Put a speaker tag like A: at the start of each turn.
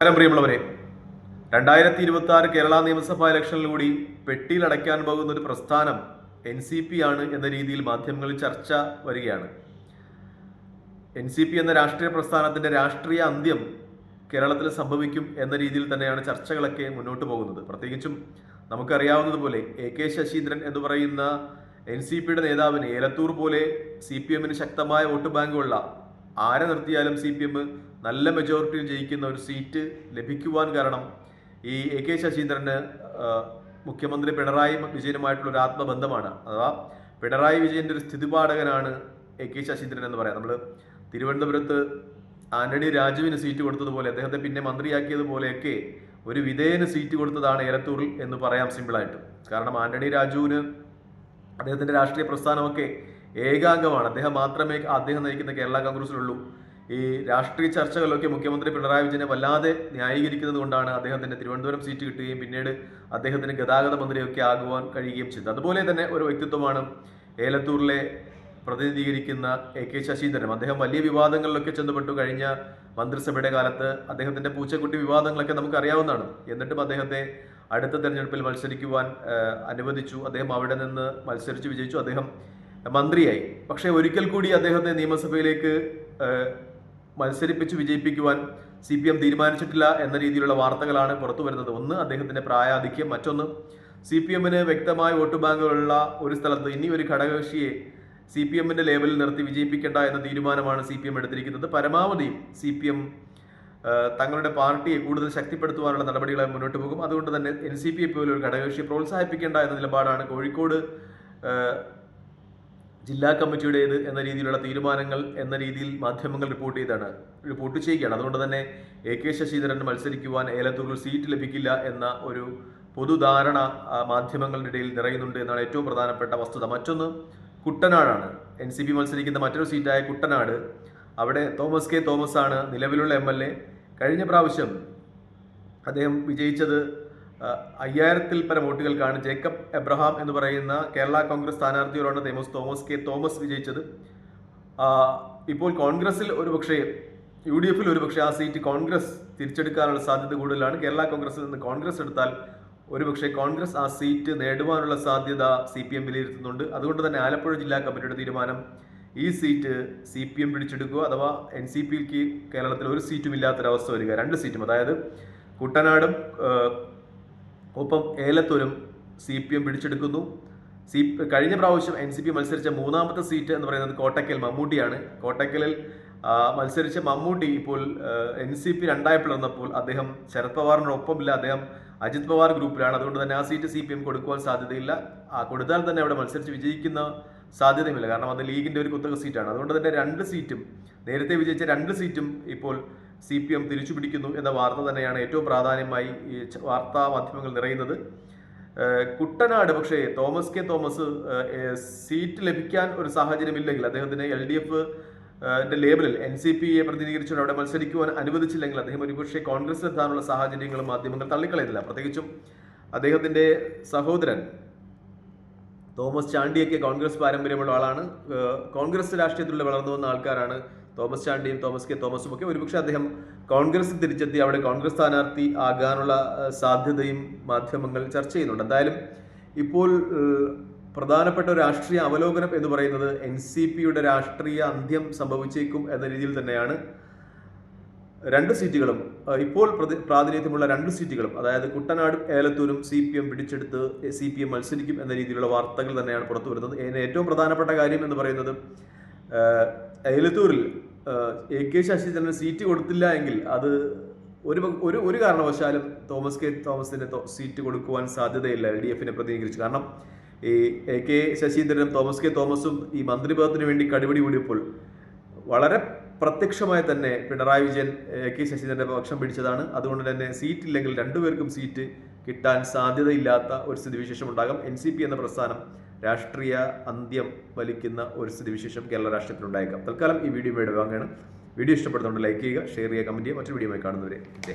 A: നമസ്കാരം പ്രിയമുള്ളവരെ. രണ്ടായിരത്തി ഇരുപത്തി ആറ് കേരള നിയമസഭാ ഇലക്ഷനിലൂടി പെട്ടിയിലടയ്ക്കാൻ പോകുന്ന ഒരു പ്രസ്ഥാനം എൻ സി പി ആണ് എന്ന രീതിയിൽ മാധ്യമങ്ങളിൽ ചർച്ച വരികയാണ്. എൻ സി പി എന്ന രാഷ്ട്രീയ പ്രസ്ഥാനത്തിന്റെ രാഷ്ട്രീയ അന്ത്യം കേരളത്തിൽ സംഭവിക്കും എന്ന രീതിയിൽ തന്നെയാണ് ചർച്ചകളൊക്കെ മുന്നോട്ട് പോകുന്നത്. പ്രത്യേകിച്ചും നമുക്കറിയാവുന്നതുപോലെ എ കെ ശശീന്ദ്രൻ എന്ന് പറയുന്ന എൻ സി പിയുടെ നേതാവിന് ഏലത്തൂർ പോലെ സി പി എമ്മിന് ശക്തമായ വോട്ട് ബാങ്കുള്ള ആരെ നിർത്തിയാലും സി പി എം നല്ല മെജോറിറ്റിയിൽ ജയിക്കുന്ന ഒരു സീറ്റ് ലഭിക്കുവാൻ കാരണം ഈ എ കെ ശശീന്ദ്രന് മുഖ്യമന്ത്രി പിണറായി വിജയനുമായിട്ടുള്ള ഒരു ആത്മബന്ധമാണ്. അഥവാ പിണറായി വിജയന്റെ ഒരു സ്ഥിതിപാടകനാണ് എ കെ ശശീന്ദ്രൻ എന്ന് പറയാം. നമ്മൾ തിരുവനന്തപുരത്ത് ആന്റണി രാജുവിന് സീറ്റ് കൊടുത്തതുപോലെ അദ്ദേഹത്തെ പിന്നെ മന്ത്രിയാക്കിയതുപോലെയൊക്കെ ഒരു വിധേയന് സീറ്റ് കൊടുത്തതാണ് ഏലത്തൂരിൽ എന്ന് പറയാം സിമ്പിളായിട്ട് കാരണം ആന്റണി രാജുവിന് അദ്ദേഹത്തിന്റെ രാഷ്ട്രീയ പ്രസ്ഥാനമൊക്കെ ഏകാംഗമാണ്. അദ്ദേഹം മാത്രമേ അദ്ദേഹം നയിക്കുന്ന കേരള കോൺഗ്രസിലുള്ളൂ. ഈ രാഷ്ട്രീയ ചർച്ചകളിലൊക്കെ മുഖ്യമന്ത്രി പിണറായി വിജയനെ വല്ലാതെ ന്യായീകരിക്കുന്നത് കൊണ്ടാണ് അദ്ദേഹത്തിന് തിരുവനന്തപുരം സീറ്റ് കിട്ടുകയും പിന്നീട് അദ്ദേഹത്തിന് ഗതാഗത മന്ത്രിയൊക്കെ ആകുവാൻ കഴിയുകയും ചെയ്തത്. അതുപോലെ തന്നെ ഒരു വ്യക്തിത്വമാണ് ഏലത്തൂരിലെ പ്രതിനിധീകരിക്കുന്ന എ കെ ശശീന്ദ്രനും അദ്ദേഹം വലിയ വിവാദങ്ങളിലൊക്കെ ചെന്നപ്പെട്ടു കഴിഞ്ഞ മന്ത്രിസഭയുടെ കാലത്ത് അദ്ദേഹത്തിന്റെ പൂച്ചക്കുട്ടി വിവാദങ്ങളൊക്കെ നമുക്ക് അറിയാവുന്നതാണ് എന്നിട്ടും അദ്ദേഹത്തെ അടുത്ത തെരഞ്ഞെടുപ്പിൽ മത്സരിക്കുവാൻ അനുവദിച്ചു. അദ്ദേഹം അവിടെ നിന്ന് മത്സരിച്ച് വിജയിച്ചു. അദ്ദേഹം മന്ത്രിയായി. പക്ഷേ ഒരിക്കൽ കൂടി അദ്ദേഹത്തെ നിയമസഭയിലേക്ക് മത്സരിപ്പിച്ച് വിജയിപ്പിക്കുവാൻ സി പി എം തീരുമാനിച്ചിട്ടില്ല എന്ന രീതിയിലുള്ള വാർത്തകളാണ് പുറത്തു വരുന്നത്. ഒന്ന് അദ്ദേഹത്തിന്റെ പ്രായാധിക്യം. മറ്റൊന്ന് സി പി എമ്മിന് വ്യക്തമായ വോട്ട് ബാങ്കുകളുള്ള ഒരു സ്ഥലത്ത് ഇനി ഒരു ഘടകകക്ഷിയെ സി പി എമ്മിന്റെ ലേബലിൽ നിർത്തി വിജയിപ്പിക്കേണ്ട എന്ന തീരുമാനമാണ് സി പി എം എടുത്തിരിക്കുന്നത്. പരമാവധി സി പി എം തങ്ങളുടെ പാർട്ടിയെ കൂടുതൽ ശക്തിപ്പെടുത്തുവാനുള്ള നടപടികളെ മുന്നോട്ട് പോകും. അതുകൊണ്ട് തന്നെ എൻ സി പി പോലെ ഒരു ഘടകകക്ഷിയെ പ്രോത്സാഹിപ്പിക്കേണ്ട എന്ന നിലപാടാണ് കോഴിക്കോട് ജില്ലാ കമ്മിറ്റിയുടേത് എന്ന രീതിയിലുള്ള തീരുമാനങ്ങൾ എന്ന രീതിയിൽ മാധ്യമങ്ങൾ റിപ്പോർട്ട് ചെയ്താണ്. റിപ്പോർട്ട് ചെയ്യുകയാണ് അതുകൊണ്ട് തന്നെ എ കെ ശശീന്ദ്രൻ മത്സരിക്കുവാൻ ഏലത്തൂരിൽ സീറ്റ് ലഭിക്കില്ല എന്ന ഒരു പൊതുധാരണ മാധ്യമങ്ങളുടെ ഇടയിൽ നിറയുന്നുണ്ട് എന്നാണ് ഏറ്റവും പ്രധാനപ്പെട്ട വസ്തുത. മറ്റൊന്ന് കുട്ടനാടാണ്. എൻ സി പി മത്സരിക്കുന്ന മറ്റൊരു സീറ്റായ കുട്ടനാട്. അവിടെ തോമസ് കെ തോമസ് ആണ് നിലവിലുള്ള എം എൽ എ കഴിഞ്ഞ പ്രാവശ്യം അദ്ദേഹം വിജയിച്ചത് അയ്യായിരത്തിൽ പരം വോട്ടുകൾക്കാണ് ജേക്കബ് എബ്രഹാം എന്ന് പറയുന്ന കേരള കോൺഗ്രസ് സ്ഥാനാർത്ഥിയോടാണ് തേമസ് തോമസ് കെ തോമസ് വിജയിച്ചത്. ഇപ്പോൾ കോൺഗ്രസിൽ ഒരുപക്ഷെ യു ഡി എഫിൽ ഒരുപക്ഷെ ആ സീറ്റ് കോൺഗ്രസ് തിരിച്ചെടുക്കാനുള്ള സാധ്യത കൂടുതലാണ്. കേരള കോൺഗ്രസിൽ നിന്ന് കോൺഗ്രസ് എടുത്താൽ ഒരുപക്ഷെ കോൺഗ്രസ് ആ സീറ്റ് നേടുവാനുള്ള സാധ്യത സി പി എം വിലയിരുത്തുന്നുണ്ട്. അതുകൊണ്ട് തന്നെ ആലപ്പുഴ ജില്ലാ കമ്മിറ്റിയുടെ തീരുമാനം ഈ സീറ്റ് സി പി എം പിടിച്ചെടുക്കുക അഥവാ എൻ സി പിക്ക് കേരളത്തിൽ ഒരു സീറ്റും ഇല്ലാത്തൊരവസ്ഥ വരിക. രണ്ട് സീറ്റും അതായത് കുട്ടനാടും ഒപ്പം ഏലത്തൂരും സി പി എം പിടിച്ചെടുക്കുന്നു. സി കഴിഞ്ഞ പ്രാവശ്യം എൻ സി പി മത്സരിച്ച മൂന്നാമത്തെ സീറ്റ് എന്ന് പറയുന്നത് കോട്ടക്കൽ മമ്മൂട്ടിയാണ്. കോട്ടക്കലിൽ മത്സരിച്ച മമ്മൂട്ടി ഇപ്പോൾ എൻ സി പി രണ്ടായി അദ്ദേഹം ശരത് പവാറിനൊപ്പമില്ല. അദ്ദേഹം അജിത് പവാർ ഗ്രൂപ്പിലാണ്. അതുകൊണ്ട് തന്നെ ആ സീറ്റ് സി പി എം കൊടുക്കുവാൻ സാധ്യതയില്ല. ആ കൊടുത്താൽ തന്നെ അവിടെ മത്സരിച്ച് വിജയിക്കുന്ന സാധ്യതയുമില്ല. കാരണം അത് ലീഗിന്റെ ഒരു കുത്തക സീറ്റാണ് അതുകൊണ്ട് തന്നെ രണ്ട് സീറ്റും നേരത്തെ വിജയിച്ച രണ്ട് സീറ്റും ഇപ്പോൾ സി പി എം തിരിച്ചു പിടിക്കുന്നു എന്ന വാർത്ത തന്നെയാണ് ഏറ്റവും പ്രാധാന്യമായി ഈ വാർത്താ മാധ്യമങ്ങൾ നിറയുന്നത്. കുട്ടനാട് പക്ഷേ തോമസ് കെ തോമസ് സീറ്റ് ലഭിക്കാൻ ഒരു സാഹചര്യമില്ലെങ്കിൽ അദ്ദേഹത്തിന് എൽ ഡി എഫ് ലേബലിൽ എൻ സി പിയെ പ്രതിനിധീകരിച്ചുകൊണ്ട് അവിടെ മത്സരിക്കുവാൻ അനുവദിച്ചില്ലെങ്കിൽ അദ്ദേഹം ഒരുപക്ഷെ കോൺഗ്രസ് എത്താനുള്ള സാഹചര്യങ്ങളും മാധ്യമങ്ങൾ തള്ളിക്കളയുന്നില്ല. പ്രത്യേകിച്ചും അദ്ദേഹത്തിന്റെ സഹോദരൻ തോമസ് ചാണ്ടിയൊക്കെ കോൺഗ്രസ് പാരമ്പര്യമുള്ള ആളാണ്. കോൺഗ്രസ് രാഷ്ട്രീയത്തിലൂടെ വളർന്നു വന്ന ആൾക്കാരാണ് തോമസ് ചാണ്ടിയും തോമസ് കെ തോമസും ഒക്കെ ഒരുപക്ഷെ അദ്ദേഹം കോൺഗ്രസ് തിരിച്ചെത്തി അവിടെ കോൺഗ്രസ് സ്ഥാനാർത്ഥി ആകാനുള്ള സാധ്യതയും മാധ്യമങ്ങൾ ചർച്ച ചെയ്യുന്നുണ്ട്. എന്തായാലും ഇപ്പോൾ പ്രധാനപ്പെട്ട ഒരു രാഷ്ട്രീയ അവലോകനം എന്ന് പറയുന്നത് എൻ സി പിയുടെ രാഷ്ട്രീയ അന്ത്യം സംഭവിച്ചേക്കും എന്ന രീതിയിൽ തന്നെയാണ്. രണ്ട് സീറ്റുകളും ഇപ്പോൾ പ്രതി- പ്രാതിനിധ്യമുള്ള രണ്ട് സീറ്റുകളും അതായത് കുട്ടനാടും ഏലത്തൂരും സി പി എം പിടിച്ചെടുത്ത് സി പി എം മത്സരിക്കും എന്ന രീതിയിലുള്ള വാർത്തകൾ തന്നെയാണ് പുറത്തു വരുന്നത് ഏറ്റവും പ്രധാനപ്പെട്ട കാര്യം എന്ന് പറയുന്നത് ഏലത്തൂരിൽ എ കെ ശശീന്ദ്രന് സീറ്റ് കൊടുത്തില്ല എങ്കിൽ അത് ഒരു ഒരു ഒരു കാരണവശാലും തോമസ് കെ തോമസിന് സീറ്റ് കൊടുക്കുവാൻ സാധ്യതയില്ല എൽ ഡി എഫിനെ പ്രതിനിധീകരിച്ചു. കാരണം ഈ എ കെ ശശീന്ദ്രനും തോമസ് കെ തോമസും ഈ മന്ത്രിപദത്തിന് വേണ്ടി കടുപിടി കൂടിയപ്പോൾ വളരെ പ്രത്യക്ഷമായി തന്നെ പിണറായി വിജയൻ എ കെ ശശീന്ദ്രന്റെ പക്ഷം പിടിച്ചതാണ്. അതുകൊണ്ട് തന്നെ സീറ്റ് ഇല്ലെങ്കിൽ രണ്ടുപേർക്കും സീറ്റ് കിട്ടാൻ സാധ്യതയില്ലാത്ത ഒരു സ്ഥിതിവിശേഷം ഉണ്ടാകും. എൻ സി പി എന്ന പ്രസ്ഥാനം രാഷ്ട്രീയ അന്ത്യം വലിക്കുന്ന ഒരു സ്ഥിതിവിശേഷം കേരള രാഷ്ട്രീയത്തിൽ ഉണ്ടായേക്കാം തൽക്കാലം ഈ വീഡിയോ ഇവിടെ വീഡിയോ ഇഷ്ടപ്പെടുന്നുണ്ട് ലൈക്ക് ചെയ്യുക ഷെയർ ചെയ്യുക കമന്റ് ചെയ്യുക. മറ്റൊരു വീഡിയോ കാണുന്നവരെ ഹിന്ദ്